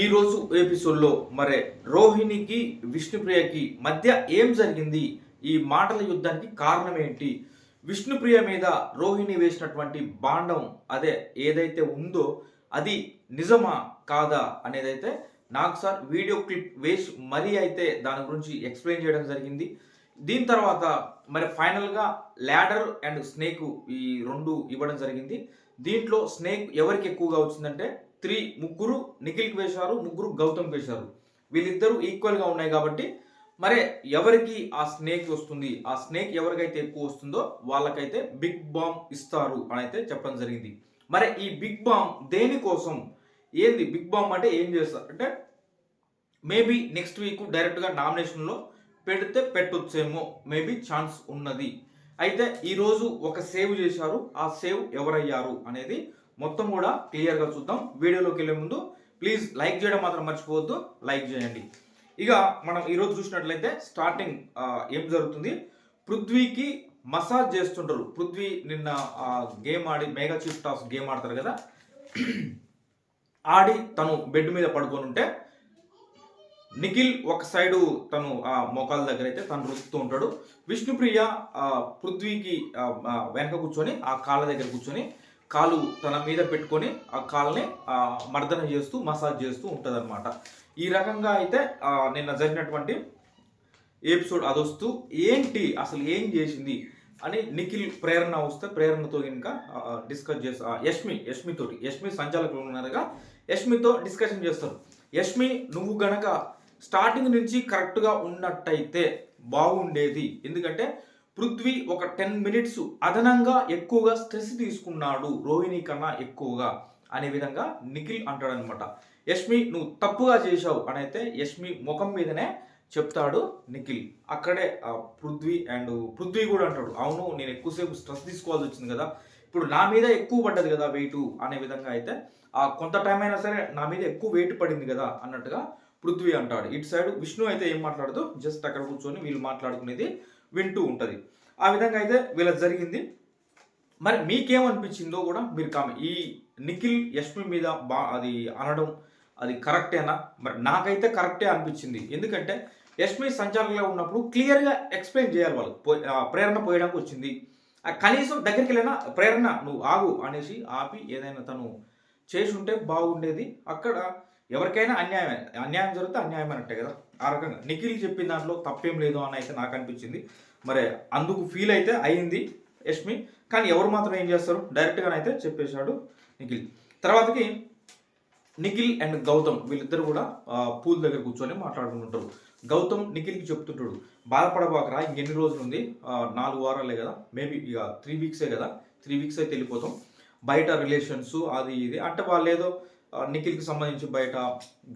ఈరోజు ఎపిసోడ్లో మరి రోహిణికి విష్ణుప్రియకి మధ్య ఏం జరిగింది? ఈ మాటల యుద్ధానికి కారణం ఏంటి? విష్ణుప్రియ మీద రోహిణి వేసినటువంటి బాండం అదే ఏదైతే ఉందో అది నిజమా కాదా అనేదైతే నాకు సార్ వీడియో క్లిప్ వేసి మరీ అయితే దాని గురించి ఎక్స్ప్లెయిన్ చేయడం జరిగింది. దీని తర్వాత మరి ఫైనల్గా ల్యాడర్ అండ్ స్నేక్ ఈ రెండు ఇవ్వడం జరిగింది. దీంట్లో స్నేక్ ఎవరికి ఎక్కువగా వచ్చిందంటే త్రీ ముగ్గురు నిఖిల్కి వేశారు ముగ్గురు గౌతమ్కి వేశారు. వీళ్ళిద్దరూ ఈక్వల్గా ఉన్నాయి కాబట్టి మరి ఎవరికి ఆ స్నేక్ వస్తుంది ఆ స్నేక్ ఎవరికైతే ఎక్కువ వస్తుందో వాళ్ళకైతే బిగ్ బాంబ్ ఇస్తారు అని అయితే చెప్పడం జరిగింది. మరి ఈ బిగ్ బాంబ్ దేనికోసం ఏంది బిగ్ బాంబ్ అంటే ఏం చేస్తారు అంటే మేబీ నెక్స్ట్ వీక్ డైరెక్ట్గా నామినేషన్లో పెడితే పెట్టొచ్చేమో మేబీ ఛాన్స్ ఉన్నది. అయితే ఈరోజు ఒక సేవ్ చేశారు ఆ సేవ్ ఎవరయ్యారు అనేది మొత్తం కూడా క్లియర్గా చూద్దాం. వీడియోలోకి వెళ్ళే ముందు ప్లీజ్ లైక్ చేయడం మాత్రం మర్చిపోవద్దు. లైక్ చేయండి. ఇక మనం ఈరోజు చూసినట్లయితే స్టార్టింగ్ ఏం జరుగుతుంది? పృథ్వీకి మసాజ్ చేస్తుంటారు. పృథ్వీ నిన్న గేమ్ ఆడి మెగా చీఫ్ టాస్ గేమ్ ఆడతారు కదా? ఆడి తను బెడ్ మీద పడుకొని ఉంటే నిఖిల్ ఒక సైడు తను ఆ మోకాల దగ్గర అయితే తను రుద్దుతూ ఉంటాడు. విష్ణుప్రియ పృథ్వీకి వెనక కూర్చొని ఆ కాళ్ళ దగ్గర కూర్చొని కాలు తన మీద పెట్టుకొని ఆ కాల్ని మర్దన చేస్తూ మసాజ్ చేస్తూ ఉంటుంది ఈ రకంగా అయితే నిన్న జరిగినటువంటి ఎపిసోడ్ అదొస్తూ ఏంటి అసలు ఏం చేసింది అని నిఖిల్ ప్రేరణ వస్తే ప్రేరణతో కనుక డిస్కస్ చేస్తా యష్మి యష్మితోటి యష్మి సంచాలకులు ఉన్నారుగా యష్మితో డిస్కషన్ చేస్తారు. యష్మి నువ్వు గనక స్టార్టింగ్ నుంచి కరెక్ట్గా ఉన్నట్టయితే బాగుండేది. ఎందుకంటే పృథ్వీ ఒక టెన్ మినిట్స్ అదనంగా ఎక్కువగా స్ట్రెస్ తీసుకున్నాడు రోహిణి కన్నా ఎక్కువగా అనే విధంగా నిఖిల్ అంటాడనమాట యష్మి నువ్వు తప్పుగా చేశావు అని అయితే యష్మి ముఖం మీదనే చెప్తాడు నిఖిల్. అక్కడే పృథ్వీ అండ్ పృథ్వీ కూడా అంటాడు అవును నేను ఎక్కువసేపు స్ట్రెస్ తీసుకోవాల్సి వచ్చింది కదా ఇప్పుడు నా మీద ఎక్కువ పడ్డది కదా వెయిట్ అనే విధంగా అయితే ఆ కొంత టైం అయినా సరే నా మీద ఎక్కువ వెయిట్ పడింది కదా అన్నట్టుగా పృథ్వీ అంటాడు. ఇటు సైడ్ విష్ణు అయితే ఏం మాట్లాడదు జస్ట్ అక్కడ కూర్చొని వీళ్ళు మాట్లాడుకునేది వింటూ ఉంటుంది. ఆ విధంగా అయితే వీళ్ళకి జరిగింది. మరి మీకేమనిపించిందో కూడా మీరు కామె ఈ నిఖిల్ యష్మి మీద బా అది అనడం అది కరెక్టేనా? మరి నాకైతే కరెక్టే అనిపించింది. ఎందుకంటే యష్మి సంచారంలో ఉన్నప్పుడు క్లియర్గా ఎక్స్ప్లెయిన్ చేయాలి వాళ్ళు. ప్రేరణ పోయడానికి వచ్చింది. ఆ, కనీసం దగ్గరికి వెళ్ళినా ప్రేరణ నువ్వు ఆగు అనేసి ఆపి ఏదైనా తను చేసి ఉంటే బాగుండేది. అక్కడ ఎవరికైనా అన్యాయమే. అన్యాయం జరిగితే అన్యాయం అన్నట్టే కదా? ఆ రకంగా. నిఖిల్ చెప్పిన దాంట్లో తప్పేం లేదు అని అయితే నాకు అనిపించింది. మరి అందుకు ఫీల్ అయితే అయింది యష్మి. కానీ ఎవరు మాత్రం ఏం చేస్తారు? డైరెక్ట్గానైతే చెప్పేశాడు నిఖిల్. తర్వాతకి నిఖిల్ అండ్ గౌతమ్ వీళ్ళిద్దరు కూడా పూల్ దగ్గర కూర్చొని మాట్లాడుకుంటుంటారు. గౌతమ్ నిఖిల్కి చెప్తుంటాడు బాధపడబాకరా ఇంకెన్ని రోజులు ఉంది నాలుగు వారాలే కదా. మేబీ ఇక త్రీ వీక్సే కదా. త్రీ వీక్స్ అయితే వెళ్ళిపోతాం. బయట రిలేషన్స్ అది ఇది. అంటే వాళ్ళు ఏదో నిఖిల్కి సంబంధించి బయట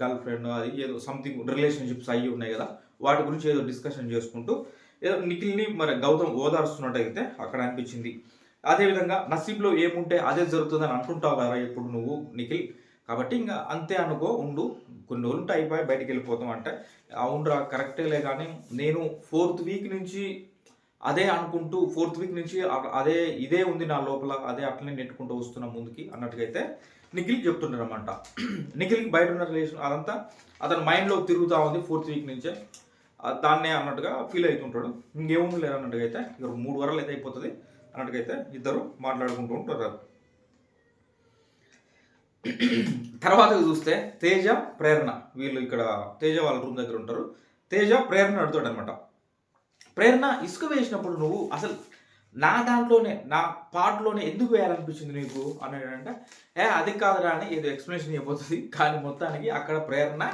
గర్ల్ ఫ్రెండ్ అది ఏదో సంథింగ్ రిలేషన్షిప్స్ అయ్యి ఉన్నాయి కదా వాటి గురించి ఏదో డిస్కషన్ చేసుకుంటూ ఏదో నిఖిల్ని మరి గౌతమ్ ఓదారుస్తున్నట్టయితే అక్కడ అనిపించింది. అదేవిధంగా నసీబ్లో ఏముంటే అదే జరుగుతుందని అనుకుంటావు కదా ఇప్పుడు నువ్వు నిఖిల్. కాబట్టి ఇంకా అంతే అనుకో ఉండు. కొన్ని రోజులు ఉంటే అయిపోయి బయటికి వెళ్ళిపోతాం అంటే అవునరా కరెక్టేలే కానీ నేను ఫోర్త్ వీక్ నుంచి అదే అనుకుంటూ ఫోర్త్ వీక్ నుంచి అదే ఇదే ఉంది నా లోపల అదే అట్లనే నెట్టుకుంటూ వస్తున్నా ముందుకి అన్నట్టుగైతే అయితే నిఖిల్ చెప్తుంటారు అనమాట నిఖిల్కి బయట ఉన్న రిలేషన్ అదంతా అతని మైండ్లో తిరుగుతూ ఉంది ఫోర్త్ వీక్ నుంచే. దాన్నే అన్నట్టుగా ఫీల్ అవుతుంటాడు ఇంకేముంది లేదు అన్నట్టుగా అయితే ఇక మూడు వారాలు అయితే అయిపోతుంది అన్నట్టుగా అయితే ఇద్దరు మాట్లాడుకుంటూ ఉంటారు. తర్వాత చూస్తే తేజ ప్రేరణ. వీళ్ళు ఇక్కడ తేజ వాళ్ళ రూమ్ దగ్గర ఉంటారు. తేజ ప్రేరణ అడుగుతాడు అనమాట ప్రేరణ ఇసుక వేసినప్పుడు నువ్వు అసలు నా దాంట్లోనే నా పాటలోనే ఎందుకు వేయాలనిపించింది నీకు? అని అంటే ఏ అది కాదురా అని ఏదో ఎక్స్ప్లెనేషన్ అయిపోతుంది కానీ మొత్తానికి అక్కడ ప్రేరణ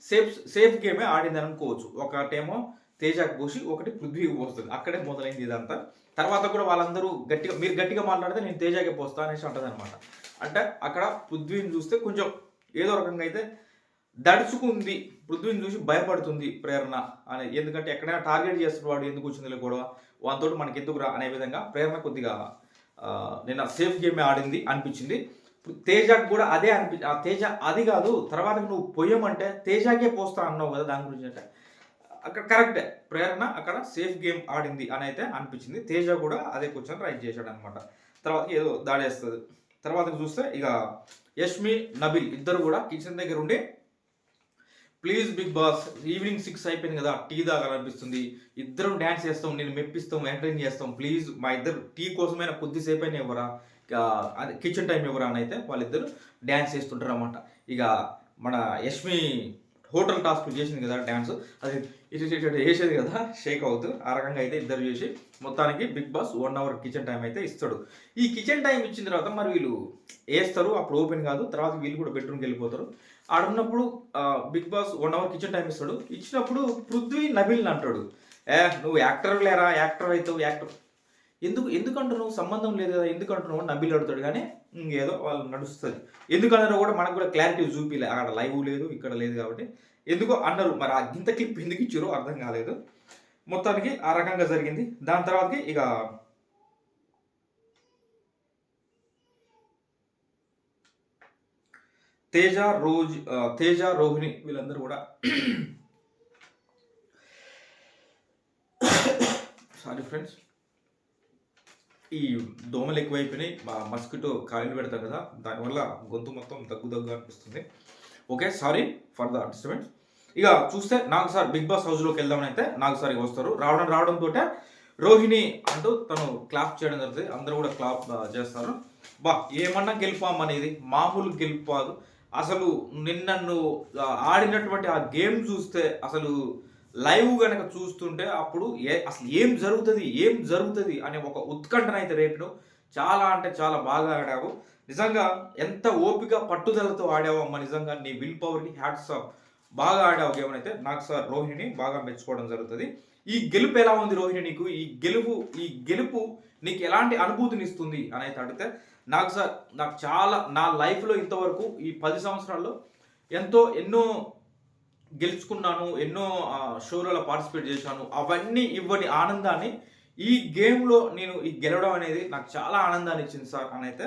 సేఫ్ సేఫ్ గేమే ఆడింది అనుకోవచ్చు. ఒకటేమో తేజాకు పోసి ఒకటి పృథ్వీకి పోస్తుంది. అక్కడే మొదలైంది ఇదంతా. తర్వాత కూడా వాళ్ళందరూ గట్టిగా మీరు గట్టిగా మాట్లాడితే నేను తేజాకే పోస్తా అనేసి అంటదనమాట అంటే అక్కడ పృథ్వీని చూస్తే కొంచెం ఏదో రకంగా అయితే దడుచుకుంది. పృథ్వీని చూసి భయపడుతుంది ప్రేరణ అనే. ఎందుకంటే ఎక్కడైనా టార్గెట్ చేస్తున్న వాడు ఎందుకు వచ్చింది గొడవ? వానితో మనకి ఎందుకు రా అనే విధంగా ప్రేరణ కొద్దిగా నిన్న సేఫ్ గేమే ఆడింది అనిపించింది. తేజకు కూడా అదే అనిపి ఆ తేజ అది కాదు తర్వాత నువ్వు పొయ్యమంటే తేజాకే పోస్తా అన్నావు కదా దాని గురించి అంటే. అక్కడ కరెక్టే. ప్రేరణ అక్కడ సేఫ్ గేమ్ ఆడింది అని అయితే అనిపించింది. తేజ కూడా అదే క్వశ్చన్ రైట్ చేశాడు అనమాట తర్వాత ఏదో దాడేస్తుంది. తర్వాత చూస్తే ఇక యష్మి నబిల్ ఇద్దరు కూడా కిచెన్ దగ్గర ఉండి please Bigg Boss evening six అయిపోయింది కదా టీ తాగాలనిపిస్తుంది. ఇద్దరం డ్యాన్స్ చేస్తాం నేను మెప్పిస్తాం ఎంటర్టైన్ చేస్తాం. ప్లీజ్ మా ఇద్దరు టీ కోసమైనా కొద్దిసేపు అయినా ఇవ్వరా ఇక అదే కిచెన్ టైం ఇవ్వరా అని అయితే వాళ్ళిద్దరు డ్యాన్స్ చేస్తుంటారు అనమాట ఇక మన యష్మి హోటల్ టాస్క్ చేసింది కదా డ్యాన్స్ అది ఇటు ఇటు వేసేది కదా షేక్ అవుతూ ఆ రకంగా అయితే ఇద్దరు చేసి మొత్తానికి Bigg Boss one hour kitchen time అయితే ఇస్తాడు. ఈ కిచెన్ టైం ఇచ్చిన తర్వాత మరి వీళ్ళు వేస్తారు అప్పుడు ఓపెన్ కాదు తర్వాత వీళ్ళు కూడా బెడ్రూమ్కి వెళ్ళిపోతారు. ఆడున్నప్పుడు Bigg Boss one hour kitchen time ఇస్తాడు. ఇచ్చినప్పుడు పృథ్వీ నబిల్ అంటాడు. ఏ నువ్వు యాక్టర్ లేరా? యాక్టర్ అవుతావు యాక్టర్ ఎందుకు ఎందుకంటున్నావు? సంబంధం లేదు కదా ఎందుకంటున్నావు? నబిల్ అడుగుతాడు. కానీ ఇంకేదో వాళ్ళు నడుస్తుంది ఎందుకన్నారో కూడా మనకు కూడా క్లారిటీ చూపిలే. అక్కడ లైవ్ లేదు ఇక్కడ లేదు కాబట్టి. ఎందుకో అన్నారు? మరి ఇంత క్లిప్ ఎందుకు ఇచ్చారో అర్థం కాలేదు. మొత్తానికి ఆ రకంగా జరిగింది. దాని తర్వాతకి ఇక తేజ రోజ్ తేజ రోహిణి వీళ్ళందరూ కూడా సారీ ఫ్రెండ్స్ ఈ దోమలు ఎక్కువైపోయినాయి. మా మస్కిటో కాయలు పెడతారు కదా దానివల్ల గొంతు మొత్తం దగ్గు దగ్గు అనిపిస్తుంది. Okay sorry for the disturbance ఇక చూస్తే నాకు సార్ బిగ్ బాస్ హౌస్లోకి వెళ్దామని అయితే నాకు సార్ ఇక వస్తారు. రావడం రావడంతో రోహిణి అంటూ తను క్లాప్ చేయడం జరుగుతుంది. అందరూ కూడా క్లాప్ చేస్తారు. బా ఏమన్నా గెలుపాం అనేది మామూలు గెలుపాదు అసలు నిన్న ఆడినటువంటి ఆ గేమ్ చూస్తే అసలు లైవ్ కనుక చూస్తుంటే అప్పుడు ఏ అసలు ఏం జరుగుతుంది? ఏం జరుగుతుంది? అనే ఒక ఉత్కంఠనైతే అయితే రేపు చాలా అంటే చాలా బాగా ఆడావు. నిజంగా ఎంత ఓపిక పట్టుదలతో ఆడావు అమ్మ నిజంగా నీ విల్ పవర్కి హ్యాట్స్ ఆఫ్. బాగా ఆడావు గేమ్ అయితే నాకు సార్ రోహిణిని బాగా మెచ్చుకోవడం జరుగుతుంది. ఈ గెలుపు ఎలా ఉంది రోహిణి నీకు? ఈ గెలుపు ఈ గెలుపు నీకు ఎలాంటి అనుభూతిని ఇస్తుంది అని అయితే అడిగితే నాకు సార్ నాకు చాలా నా లైఫ్లో ఇంతవరకు ఈ పది సంవత్సరాల్లో ఎంతో ఎన్నో గెలుచుకున్నాను ఎన్నో షోలలో పార్టిసిపేట్ చేశాను. అవన్నీ ఇవ్వని ఆనందాన్ని ఈ గేమ్లో నేను ఈ గెలవడం అనేది నాకు చాలా ఆనందాన్ని ఇచ్చింది సార్. అని అయితే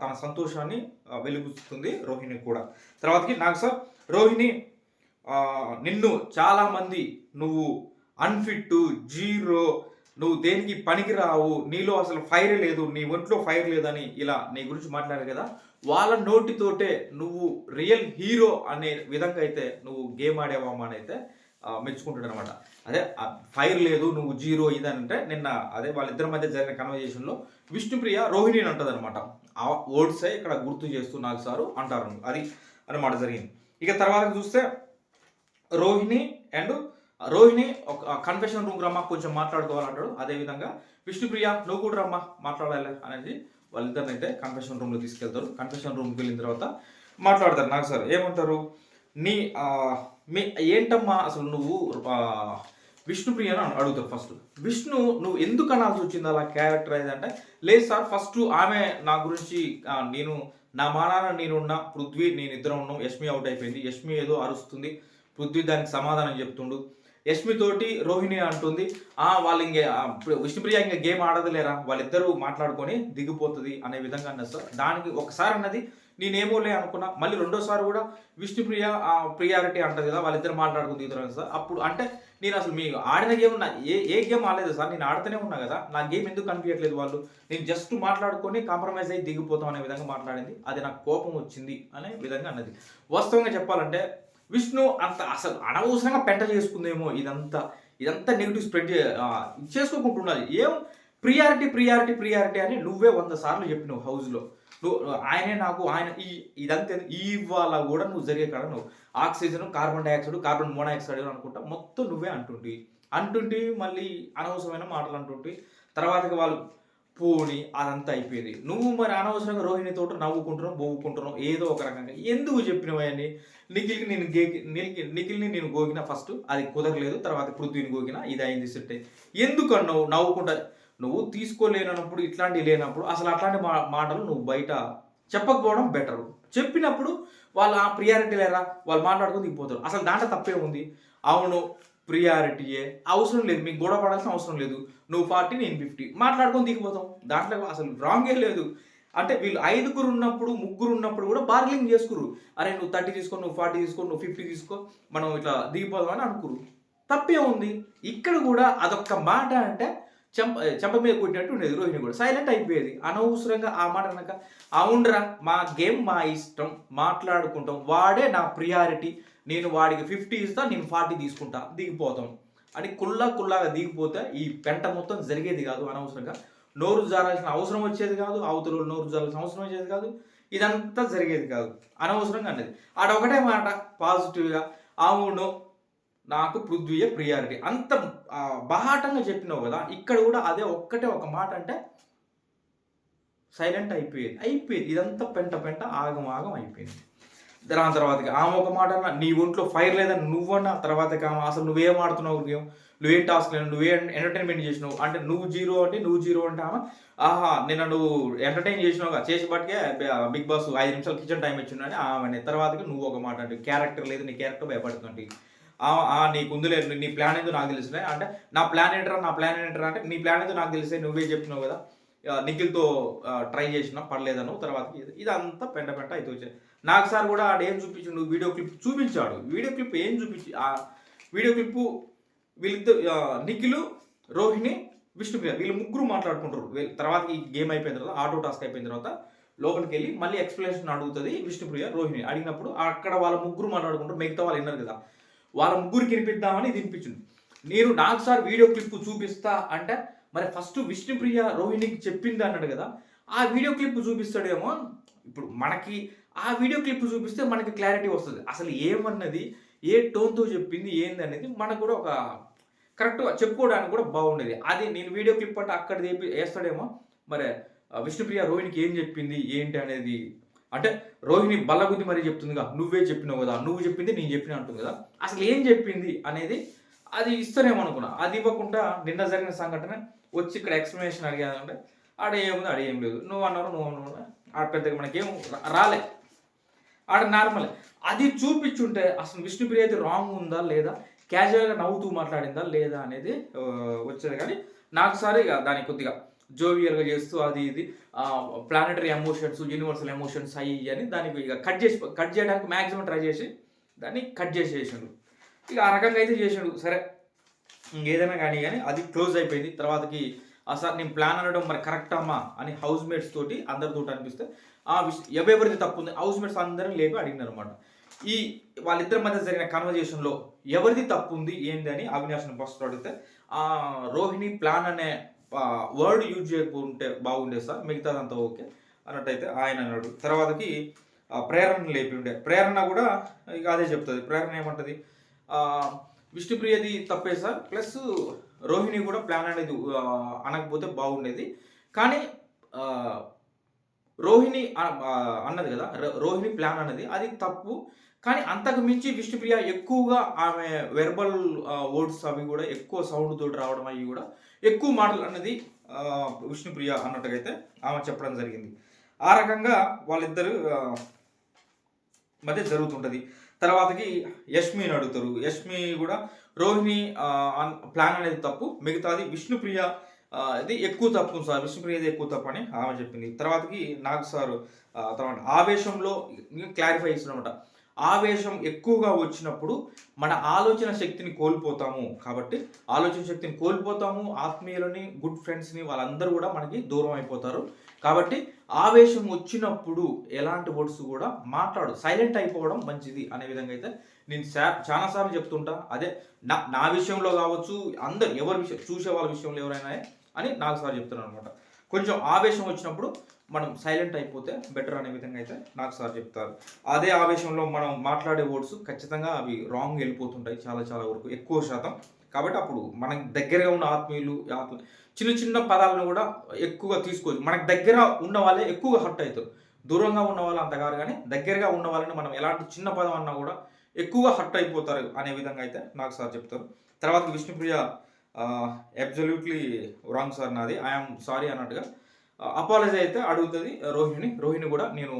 తన సంతోషాన్ని వెలుగుస్తుంది వెలుగుతుంది రోహిణి కూడా. తర్వాతకి నాకు సార్ రోహిణి నిన్ను చాలామంది నువ్వు అన్ఫిట్ జీరో నువ్వు దేనికి పనికిరావు నీలో అసలు ఫైర్ లేదు నీ ఒంట్లో ఫైర్ లేదని ఇలా నీ గురించి మాట్లాడారు కదా వాళ్ళ నోటితోటే నువ్వు రియల్ హీరో అనే విధంగా అయితే నువ్వు గేమ్ ఆడేవామా అని అయితే మెచ్చుకుంటాడు అనమాట అదే ఫైర్ లేదు నువ్వు జీరో ఇది అంటే నిన్న అదే వాళ్ళిద్దరి మధ్య జరిగిన కన్వర్జేషన్లో విష్ణుప్రియ రోహిణి అంటది అనమాట ఆ వర్డ్సే ఇక్కడ గుర్తు చేస్తూ నాకు సారు అంటారు. అది అనమాట జరిగింది. ఇక తర్వాత చూస్తే రోహిణి అండ్ రోహిణి ఒక కన్ఫెషన్ రూమ్ రమ్మా కొంచెం మాట్లాడుకోవాలంటాడు. అదేవిధంగా విష్ణుప్రియ నువ్వు కూడా రమ్మా మాట్లాడాలి అనేది వాళ్ళిద్దరిని అయితే కన్ఫెషన్ రూమ్లో తీసుకెళ్తారు. కన్ఫెషన్ రూమ్కి వెళ్ళిన తర్వాత మాట్లాడతారు. నాకు సార్ ఏమంటారు? నీ మీ ఏంటమ్మా అసలు నువ్వు విష్ణుప్రియ అని అడుగుతారు ఫస్ట్ విష్ణు నువ్వు ఎందుకు అనాల్సి వచ్చింది అలా క్యారెక్టర్ అయితే అంటే లేదు సార్ ఫస్ట్ ఆమె నా గురించి నేను నా మానాన నేనున్నా పృథ్వీ నేను ఇద్దరం ఉన్నాం యష్మి అవుట్ అయిపోయింది. యష్మి ఏదో అరుస్తుంది పృథ్వీ దానికి సమాధానం చెప్తుండు. యష్మి తోటి రోహిణి అంటుంది ఆ వాళ్ళు ఇంకే విష్ణుప్రియ ఇంకా గేమ్ ఆడదులేరా? వాళ్ళిద్దరూ మాట్లాడుకొని దిగిపోతుంది అనే విధంగా అన్నారు సార్. దానికి ఒకసారి అన్నది నేనేమోలే అనుకున్నా. మళ్ళీ రెండోసారి కూడా విష్ణుప్రియ ప్రియారిటీ అంటది కదా వాళ్ళిద్దరు మాట్లాడుకుని దిగుతారు సార్. అప్పుడు అంటే నేను అసలు మీ ఆడిన గేమ్ నా ఏ ఏ గేమ్ ఆడలేదు సార్. నేను ఆడుతూనే ఉన్నా కదా. నా గేమ్ ఎందుకు కనిపించట్లేదు వాళ్ళు? నేను జస్ట్ మాట్లాడుకొని కాంప్రమైజ్ అయ్యి దిగిపోతాం అనే విధంగా మాట్లాడింది. అది నాకు కోపం వచ్చింది అనే విధంగా అన్నది. వాస్తవంగా చెప్పాలంటే విష్ణు అంత అసలు అనవసరంగా పెంట చేసుకుందేమో ఇదంతా. ఇదంతా నెగిటివ్ స్ప్రెడ్ చేసుకోకుంటున్నది ఏం? ప్రియారిటీ ప్రియారిటీ ప్రియారిటీ అని నువ్వే వంద సార్లు చెప్పినావు హౌస్లో నువ్వు ఆయనే నాకు ఆయన ఈ ఇదంతా ఇవాళ కూడా నువ్వు జరిగే కాడ నువ్వు oxygen carbon dioxide carbon monoxide అనుకుంటా మొత్తం నువ్వే అంటుంటి. అంటుంటే మళ్ళీ అనవసరమైన మాటలు అంటుంటే. తర్వాతకి వాళ్ళు పోని అదంతా అయిపోయింది. నువ్వు మరి అనవసరంగా రోహిణితో నవ్వుకుంటున్నావు బొవ్వుకుంటున్నావు ఏదో ఒక రకంగా. ఎందుకు చెప్పినవి అని నిఖిల్కి నేను గేకి నిఖిల్ నిఖిల్ని నేను గోకిన ఫస్ట్ అది కుదరలేదు తర్వాత పృథ్వీని గోకిన ఇది అయింది సెట్ అయ్యి ఎందుకు అన్నావు నవ్వుకుంటా నువ్వు తీసుకోలేనప్పుడు ఇట్లాంటివి లేనప్పుడు అసలు అట్లాంటి మా మాటలు నువ్వు బయట చెప్పకపోవడం బెటర్ చెప్పినప్పుడు వాళ్ళు ఆ ప్రియారిటీ లేరా? వాళ్ళు మాట్లాడుకుని దిగిపోతారు. అసలు దాంట్లో తప్పే ఉంది అవును ప్రియారిటీయే అవసరం లేదు మీకు గొడవ పడాల్సిన అవసరం లేదు. నువ్వు ఫార్టీ నేను ఫిఫ్టీ. మాట్లాడుకొని దిగిపోతాం. దాంట్లో అసలు రాంగే లేదు. అంటే వీళ్ళు ఐదుగురు ఉన్నప్పుడు ముగ్గురు ఉన్నప్పుడు కూడా బార్గెనింగ్ చేసుకురు అరే నువ్వు థర్టీ తీసుకో నువ్వు ఫార్టీ తీసుకో నువ్వు ఫిఫ్టీ తీసుకో మనం ఇట్లా దిగిపోదాం అని అనుకురు తప్పే ఉంది ఇక్కడ కూడా అదొక్క మాట అంటే చెంప చెంప మీద కొట్టినట్టు ఉండేది రోహిణి కూడా. సైలెంట్ అయిపోయేది. అనవసరంగా ఆ మాట అనక అవునరా మా గేమ్ మా ఇష్టం మాట్లాడుకుంటాం. వాడే నా ప్రియారిటీ నేను వాడికి ఫిఫ్టీ ఇస్తా నేను ఫార్టీ తీసుకుంటా. దిగిపోతాం. అని కుల్లా కుల్లాగా దిగిపోతే ఈ పెంట మొత్తం జరిగేది కాదు అనవసరంగా. నోరు జారాల్సిన అవసరం వచ్చేది కాదు అవతల నోరు జారాల్సిన అవసరం వచ్చేది కాదు. ఇదంతా జరిగేది కాదు. అనవసరంగా అనేది. ఆడ ఒకటే మాట పాజిటివ్గా అవును నాకు పృథ్వీయే ప్రియారిటీ. అంత బహాటంగా చెప్పినావు కదా ఇక్కడ కూడా అదే ఒక్కటే ఒక మాట అంటే సైలెంట్ అయిపోయేది. అయిపోయేది. ఇదంతా పెంట పెంట ఆగం ఆగం అయిపోయింది. దాని తర్వాతకి ఆమె ఒక మాట అన్న నీ ఒంట్లో ఫైర్ లేదని నువ్వన్నా తర్వాతకి ఆమె అసలు నువ్వేం ఆడుతున్నావు గేమ్ నువ్వేం టాస్క్ లేదు నువ్వే ఎంటర్టైన్మెంట్ చేసినావు? అంటే నువ్వు జీరో అంటే నువ్వు జీరో అంటే ఆమె ఆహా నిన్న నువ్వు ఎంటర్టైన్ చేసినావు చేసి బట్టికే బిగ్ బాస్ ఐదు నిమిషాలు కిచెన్ టైం ఇచ్చిందని ఆమె తర్వాతకి నువ్వు ఒక మాట అంటే క్యారెక్టర్ లేదు నీ క్యారెక్టర్ భయపడుతుంది నీకు ఉందిలే నీ ప్లాన్ ఏదో నాకు తెలుసులే అంటే నా ప్లాన్ ఏంటరా నా ప్లాన్ ఏంటరా అంటే నీ ప్లాన్ ఏదో నాకు తెలిసే నువ్వే చెప్పినావు కదా. నిఖిల్తో ట్రై చేసినా పర్లేదను తర్వాత ఇది- ఇదంతా పెంట పెంట అయితే వచ్చాయి. నాకు సార్ కూడా ఆడేం ఏం చూపించిండు? వీడియో క్లిప్ చూపించాడు. వీడియో క్లిప్ ఏం చూపించి ఆ వీడియో క్లిప్ వీళ్ళిద్దరు నిఖిల్ రోహిణి విష్ణుప్రియ వీళ్ళు ముగ్గురు మాట్లాడుకుంటారు. తర్వాత ఈ గేమ్ అయిపోయిన తర్వాత ఆటో టాస్క్ అయిపోయిన తర్వాత లోపలికి వెళ్ళి మళ్ళీ ఎక్స్ప్లెనేషన్ అడుగుతుంది విష్ణుప్రియ రోహిణి. అడిగినప్పుడు అక్కడ వాళ్ళ ముగ్గురు మాట్లాడుకుంటారు మిగతా వాళ్ళు విన్నారు కదా. వాళ్ళ ముగ్గురికి వినిపిద్దామని వినిపించింది. నేను నాకు సార్ వీడియో క్లిప్ చూపిస్తా అంటే మరి ఫస్ట్ విష్ణుప్రియ రోహిణికి చెప్పింది అన్నాడు కదా ఆ వీడియో క్లిప్ చూపిస్తాడేమో ఇప్పుడు మనకి ఆ వీడియో క్లిప్ చూపిస్తే మనకి క్లారిటీ వస్తుంది. అసలు ఏమన్నది ఏ టోన్తో చెప్పింది ఏంది అనేది మనకు కూడా ఒక కరెక్ట్గా చెప్పుకోవడానికి కూడా బాగుండేది. అది నేను వీడియో క్లిప్ అంటే అక్కడ చెప్పి వేస్తాడేమో మరి విష్ణుప్రియ రోహిణికి ఏం చెప్పింది ఏంటి అనేది అంటే రోహిణి బల్లగుద్ది మరీ చెప్తుందిగా నువ్వే చెప్పినావు కదా నువ్వు చెప్పింది నేను చెప్పిన అంటుంది కదా. అసలు ఏం చెప్పింది అనేది అది ఇస్తానేమనుకున్నా అది ఇవ్వకుండా నిన్న జరిగిన సంఘటన వచ్చి ఇక్కడ ఎక్స్ప్లెనేషన్ అడిగానంటే ఆడ ఏముంది ఆడ ఏం లేదు. నువ్వు అన్నారు నువ్వు అన్నావు ఆడ పెద్దగా మనకేం రాలే. ఆడ నార్మల్ అది చూపించుంటే అసలు విష్ణుప్రియ అయితే రాంగ్ ఉందా లేదా? క్యాజువల్గా నవ్వుతూ మాట్లాడిందా లేదా అనేది వచ్చేది కానీ నాకు సారి ఇక కొద్దిగా జోవియల్గా చేస్తూ అది ఇది ప్లానటరీ ఎమోషన్స్ యూనివర్సల్ ఎమోషన్స్ అయ్యి అని దానికి ఇక కట్ చేసి కట్ చేయడానికి మ్యాక్సిమం ట్రై చేసి దాన్ని కట్ చేసి చేసాడు ఇక ఆ రకంగా అయితే చేసాడు. సరే ఇంకేదైనా కానీ కానీ అది క్లోజ్ అయిపోయింది. తర్వాతకి అసలు నేను ప్లాన్ అనడం మరి కరెక్ట్ అమ్మా అని హౌస్ మేట్స్ తోటి అందరితో అనిపిస్తే ఆ విషయం ఎవరెవరిది తప్పు ఉంది హౌస్ మేట్స్ అందరం లేపి అడిగినారు అనమాట ఈ వాళ్ళిద్దరి మధ్య జరిగిన కన్వర్జేషన్లో ఎవరిది తప్పు ఉంది ఏంది అని అవినాష్ని ఫస్ట్ అడిగితే ఆ రోహిణి ప్లాన్ అనే వర్డ్ యూజ్ చేయకుంటే బాగుండే సార్ మిగతాదంతా ఓకే అన్నట్టయితే ఆయన అన్నాడు. తర్వాతకి ప్రేరణ లేపి ఉండే ప్రేరణ కూడా ఇక అదే చెప్తుంది. ప్రేరణ ఏమంటుంది? విష్ణుప్రియది తప్పే సార్. ప్లస్ రోహిణి కూడా ప్లాన్ అనేది అనకపోతే బాగుండేది. కానీ రోహిణి అన్నది కదా రో- రోహిణి ప్లాన్ అన్నది అది తప్పు. కానీ అంతకు మించి విష్ణుప్రియ ఎక్కువగా ఆమె వెర్బల్ వర్డ్స్ అవి కూడా ఎక్కువ సౌండ్ తోటి రావడం అవి కూడా ఎక్కువ మాటలు అన్నది విష్ణుప్రియ అన్నట్టుగా అయితే ఆమె చెప్పడం జరిగింది. ఆ రకంగా వాళ్ళిద్దరు మధ్య జరుగుతుంటుంది. తర్వాతకి యష్మిని అడుగుతారు. యష్మి కూడా రోహిణి అన్- ప్లాన్ అనేది తప్పు. మిగతాది విష్ణుప్రియ ఇది ఎక్కువ తప్పు సార్. విష్ణుప్రియది ఎక్కువ తప్పు అని ఆమె చెప్పింది. తర్వాతకి నాకు సార్ తర్వాత ఆవేశంలో క్లారిఫై ఇస్తున్నమాట ఆవేశం ఎక్కువగా వచ్చినప్పుడు మన ఆలోచన శక్తిని కోల్పోతాము. కాబట్టి ఆలోచన శక్తిని కోల్పోతాము. ఆత్మీయులని గుడ్ ఫ్రెండ్స్ని వాళ్ళందరూ కూడా మనకి దూరం అయిపోతారు. కాబట్టి ఆవేశం వచ్చినప్పుడు ఎలాంటి వర్డ్స్ కూడా మాట్లాడు సైలెంట్ అయిపోవడం మంచిది అనే విధంగా అయితే నేను చాలాసార్లు చెప్తుంటా. అదే నా నా విషయంలో కావచ్చు అందరు ఎవరి విషయం చూసే వాళ్ళ విషయంలో ఎవరైనా అని నాలుగు సార్లు చెప్తున్నాను అనమాట కొంచెం ఆవేశం వచ్చినప్పుడు మనం సైలెంట్ అయిపోతే బెటర్ అనే విధంగా అయితే నాకు సార్ చెప్తారు. అదే ఆవేశంలో మనం మాట్లాడే వర్డ్స్ ఖచ్చితంగా అవి రాంగ్ వెళ్ళిపోతుంటాయి చాలా చాలా వరకు ఎక్కువ శాతం. కాబట్టి అప్పుడు మనకి దగ్గరగా ఉన్న ఆత్మీయులు ఆత్మ చిన్న చిన్న పదాలను కూడా ఎక్కువగా తీసుకోవచ్చు. మనకు దగ్గర ఉన్న వాళ్ళే ఎక్కువగా హర్ట్ అవుతారు. దూరంగా ఉన్న వాళ్ళు అంతగారు కానీ దగ్గరగా ఉన్న వాళ్ళని మనం ఎలాంటి చిన్న పదం అన్నా కూడా ఎక్కువగా హర్ట్ అయిపోతారు అనే విధంగా అయితే నాకు సార్ చెప్తారు. తర్వాత విష్ణుప్రియ అబ్జల్యూట్లీ రాంగ్ సార్ నాది. ఐఎమ్ సారీ అన్నట్టుగా అపాలజీ అయితే అడుగుతుంది రోహిణి. రోహిణి కూడా నేను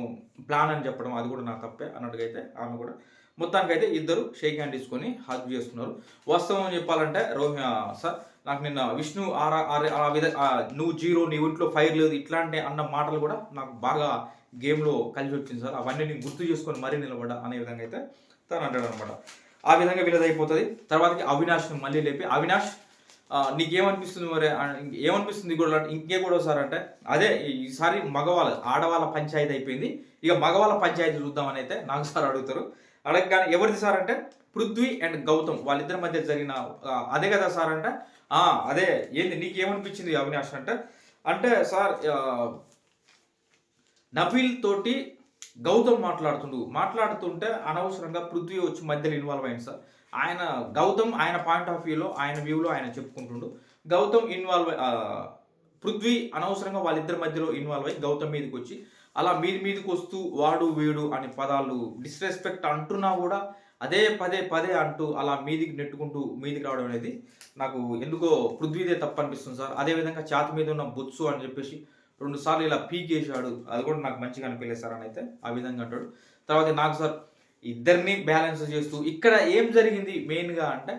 ప్లాన్ అని చెప్పడం అది కూడా నా తప్పే అన్నట్టుగా అయితే ఆమె కూడా. మొత్తానికి అయితే ఇద్దరు షేక్ హ్యాండ్ తీసుకొని హగ్ చేసుకున్నారు వాస్తవం చెప్పాలంటే రోహి సార్ నాకు నిన్న విష్ణు ఆరా ఆర- ఆ విధ నువ్వు జీరో నీ ఇంట్లో ఫైర్ లేదు ఇట్లాంటి అన్న మాటలు కూడా నాకు బాగా గేమ్లో కలిసి వచ్చింది సార్. అవన్నీ నేను గుర్తు చేసుకొని మరీ నిలబడ్డా అనే విధంగా అయితే తను అంటాడు అనమాట ఆ విధంగా వీళ్ళది అయిపోతుంది. తర్వాతకి అవినాష్ని మళ్ళీ లేపి అవినాష్ నీకేమనిపిస్తుంది మరి? ఏమనిపిస్తుంది కూడా ఇంకే కూడా సార్ అంటే అదే ఈసారి మగవాళ్ళ ఆడవాళ్ళ పంచాయతీ అయిపోయింది. ఇక మగవాళ్ళ పంచాయతీ చూద్దామని అయితే నాకు సార్ అడుగుతారు. అడగగానే ఎవరిది సార్ అంటే పృథ్వీ అండ్ గౌతమ్. వాళ్ళిద్దరి మధ్య జరిగిన అదే కదా సార్ అంటే? అదే. ఏంది నీకేమనిపించింది అవినాష్ అంటే? అంటే సార్ నఫీల్ తోటి గౌతమ్ మాట్లాడుతుండు. మాట్లాడుతుంటే అనవసరంగా పృథ్వీ వచ్చి మధ్యలో ఇన్వాల్వ్ అయింది సార్. ఆయన గౌతమ్ ఆయన పాయింట్ ఆఫ్ వ్యూలో ఆయన వ్యూలో ఆయన చెప్పుకుంటుండు. గౌతమ్ ఇన్వాల్వ్ పృథ్వీ అనవసరంగా వాళ్ళిద్దరి మధ్యలో ఇన్వాల్వ్ అయ్యి గౌతమ్ మీదకి వచ్చి అలా మీది మీదకి వస్తూ వాడు వీడు అనే పదాలు డిస్రెస్పెక్ట్ అంటున్నా కూడా అదే పదే పదే అంటూ అలా మీదికి నెట్టుకుంటూ మీదికి రావడం అనేది నాకు ఎందుకో పృథ్వీదే తప్పు అనిపిస్తుంది సార్ అదేవిధంగా ఛాతి మీద ఉన్న బొత్సు అని చెప్పేసి రెండు సార్లు ఇలా పీకేసాడు అది కూడా నాకు మంచిగా అనిపించలేదు సార్ అని అయితే ఆ విధంగా అంటాడు. తర్వాత నాకు సార్ ఇద్దరిని బ్యాలెన్స్ చేస్తూ ఇక్కడ ఏం జరిగింది మెయిన్గా అంటే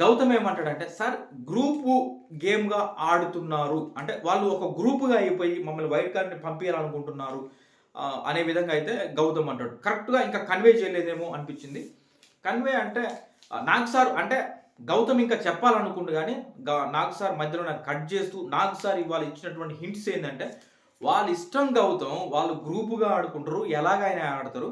గౌతమ్ ఏమంటాడంటే సార్ గ్రూపు గేమ్గా ఆడుతున్నారు. అంటే వాళ్ళు ఒక గ్రూపుగా అయిపోయి మమ్మల్ని వైట్ కార్డ్ని పంపించాలనుకుంటున్నారు అనే విధంగా అయితే గౌతమ్ అంటాడు. కరెక్ట్గా ఇంకా కన్వే చేయలేదేమో అనిపించింది. కన్వే అంటే నాకు నాగ్ సార్ అంటే గౌతమ్ ఇంకా చెప్పాలనుకుంటు కానీ నాగ్ సార్ మధ్యలో నాకు కట్ చేస్తూ నాగ్ సార్ ఇవాళ ఇచ్చినటువంటి హింట్స్ ఏంటంటే వాళ్ళ ఇష్టం గౌతమ్ వాళ్ళు గ్రూపుగా ఆడుకుంటారు ఎలాగైనా ఆడతారు.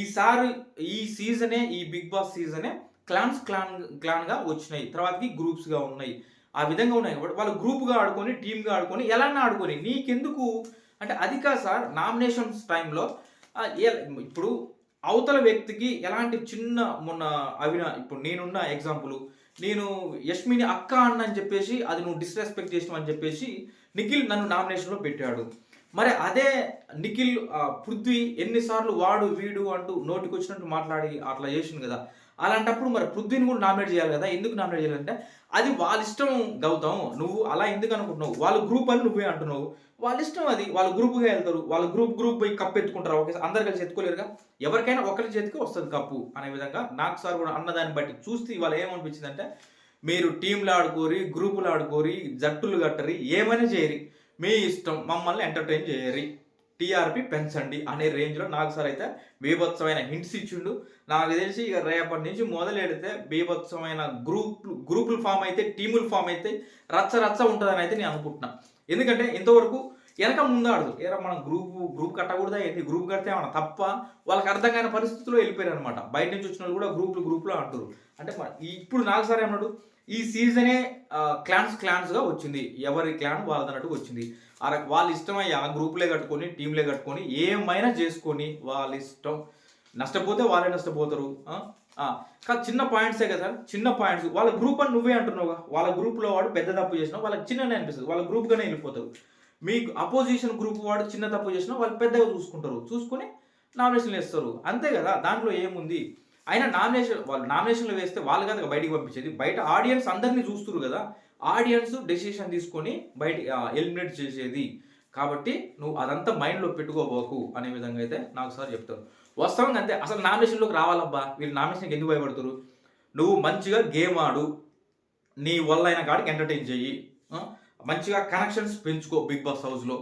ఈసారి ఈ సీజనే ఈ బిగ్ బాస్ సీజనే క్లాన్స్ క్లాన్ క్లాన్గా వచ్చినాయి. తర్వాతకి గ్రూప్స్గా ఉన్నాయి. ఆ విధంగా ఉన్నాయి కాబట్టి వాళ్ళు గ్రూప్గా ఆడుకొని టీమ్గా ఆడుకొని ఎలానే ఆడుకొని. నీకెందుకు? అంటే అది కాదు సార్ నామినేషన్స్ టైంలో ఇప్పుడు అవతల వ్యక్తికి ఎలాంటి చిన్న మొన్న అవిన ఇప్పుడు నేనున్న ఎగ్జాంపుల్. నేను యష్మిని అక్క అన్న అని చెప్పేసి అది నువ్వు డిస్రెస్పెక్ట్ చేసినావు అని చెప్పేసి నిఖిల్ నన్ను నామినేషన్లో పెట్టాడు. మరి అదే నిఖిల్ పృథ్వీ ఎన్నిసార్లు వాడు వీడు అంటూ నోటికి వచ్చినట్టు మాట్లాడి అట్లా చేసింది కదా. అలాంటప్పుడు మరి పృథ్వీని కూడా నామినేట్ చేయాలి కదా. ఎందుకు నామినేట్ చేయాలంటే అది వాళ్ళ ఇష్టం గౌతమ్ నువ్వు అలా ఎందుకు అనుకుంటున్నావు? వాళ్ళ గ్రూప్ అని నువ్వే అంటున్నావు. వాళ్ళ ఇష్టం అది. వాళ్ళ గ్రూప్గా వెళ్తారు. వాళ్ళ గ్రూప్ గ్రూప్ పోయి కప్పు ఎత్తుకుంటారు. ఒకే అందరు కలిసి ఎత్తుకోలేరుగా? ఎవరికైనా ఒకరి చేతికి వస్తుంది కప్పు అనే విధంగా నాకు సార్ కూడా అన్నదాన్ని బట్టి చూస్తే ఇవాళ ఏమనిపించింది అంటే మీరు టీంలు ఆడుకోరి గ్రూపులు ఆడుకోరి జట్టులు కట్టరి ఏమైనా చేయరి. మీ ఇష్టం మమ్మల్ని ఎంటర్టైన్ చేయరి టీఆర్పి పెంచండి అనే రేంజ్లో నాకు సార్ అయితే బీభత్సమైన హింట్స్ ఇచ్చిండు. నాకు తెలిసి ఇక రేపటి నుంచి మొదలెడితే బీభత్సమైన గ్రూప్ గ్రూపులు ఫామ్ అయితే టీములు ఫామ్ అయితే రచ్చ రచ్చ ఉంటుందని అయితే నేను అనుకుంటున్నా. ఎందుకంటే ఇంతవరకు వెనక ముందాడదు ఏరా మనం గ్రూప్ గ్రూప్ కట్టకూడదా ఏంటి? గ్రూప్ కడితే ఏమన్నా తప్ప? వాళ్ళకి అర్థం కాని పరిస్థితిలో వెళ్ళిపోయారు అనమాట బయట నుంచి వచ్చిన వాళ్ళు కూడా గ్రూపులు గ్రూపులు అంటారు అంటే ఇప్పుడు నాకు సార్ ఏమన్నాడు? ఈ సీజనే క్లాన్స్ క్లాన్స్గా వచ్చింది. ఎవరి క్లాన్ వాళ్ళదన్నట్టు వచ్చింది. ఆ రక- వాళ్ళ ఇష్టమయ్యా గ్రూపులే కట్టుకొని టీంలే కట్టుకొని ఏమైనా చేసుకొని వాళ్ళ ఇష్టం నష్టపోతే వాళ్ళే నష్టపోతారు. కాదు చిన్న పాయింట్సే కదా. సార్ చిన్న పాయింట్స్. వాళ్ళ గ్రూప్ అని నువ్వే అంటున్నావు వాళ్ళ గ్రూప్లో వాడు పెద్ద తప్పు చేసినా వాళ్ళకి చిన్ననే అనిపిస్తుంది. వాళ్ళ గ్రూప్గానే వెళ్ళిపోతారు. మీకు అపోజిషన్ గ్రూప్ వాడు చిన్న తప్పు చేసినా వాళ్ళు పెద్దగా చూసుకుంటారు. చూసుకొని నామినేషన్లు వేస్తారు. అంతే కదా. దాంట్లో ఏముంది? అయినా నామినేషన్ వాళ్ళు నామినేషన్లు వేస్తే వాళ్ళు కనుక బయటికి పంపించేది. బయట ఆడియన్స్ అందరినీ చూస్తున్నారు కదా. ఆడియన్స్ డెసిషన్ తీసుకొని బయట ఎలిమినేట్ చేసేది. కాబట్టి నువ్వు అదంతా మైండ్లో పెట్టుకోబోకు అనే విధంగా అయితే నాకు సార్ చెప్తారు. వాస్తవంగా అంతే. అసలు నామినేషన్లోకి రావాలబ్బా. వీళ్ళు నామినేషన్కి ఎందుకు భయపడతారు నువ్వు మంచిగా గేమ్ ఆడు. నీ వల్ల అయిన కాడికి ఎంటర్టైన్ చెయ్యి మంచిగా కనెక్షన్స్ పెంచుకో బిగ్ బాస్ హౌస్లో